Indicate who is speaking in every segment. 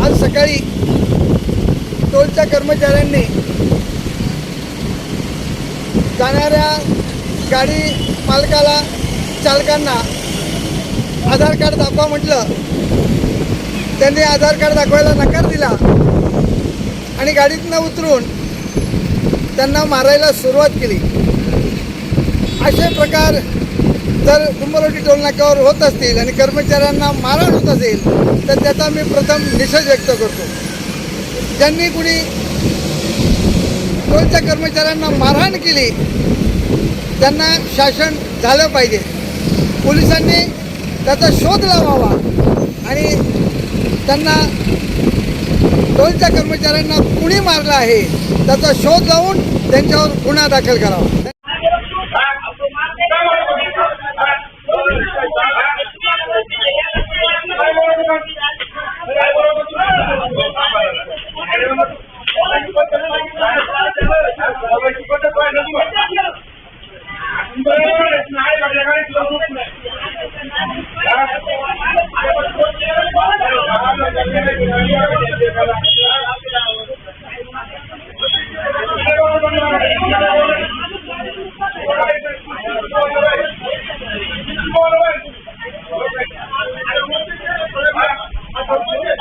Speaker 1: आज सकाळी टोलच्या कर्मचाऱ्यांनी जाणाऱ्या गाडी मालकाला चालकांना आधार कार्ड दाखवा म्हटलं. त्यांनी आधार कार्ड दाखवायला नकार दिला. आणि गाडीतनं उतरून त्यांना मारायला सुरुवात केली. असे प्रकार जर कुंभरोटी टोलनाक्यावर होत असतील आणि कर्मचाऱ्यांना मारहाण होत असेल तर त्याचा मी प्रथम निषेध व्यक्त करतो. ज्यांनी कुणी टोलच्या कर्मचाऱ्यांना मारहाण केली त्यांना शासन झालं पाहिजे. पोलिसांनी त्याचा शोध लावावा आणि त्यांना टोलच्या कर्मचाऱ्यांना कुणी मारलं आहे त्याचा शोध लावून त्यांच्यावर गुन्हा दाखल करावा.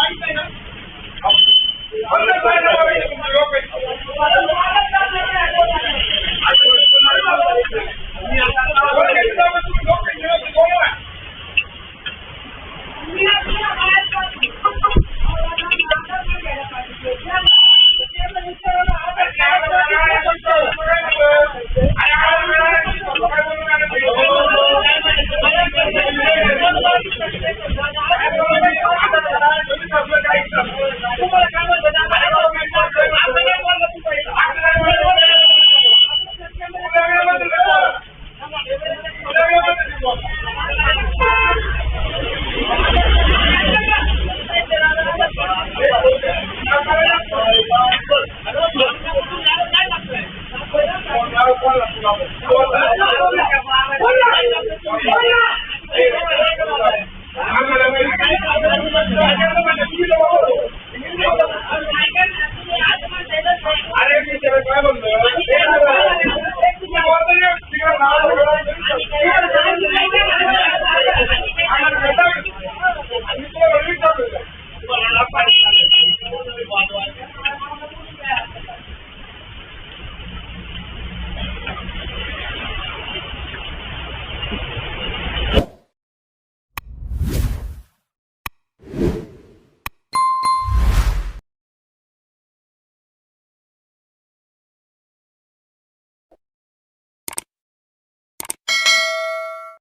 Speaker 1: Thank you. అరే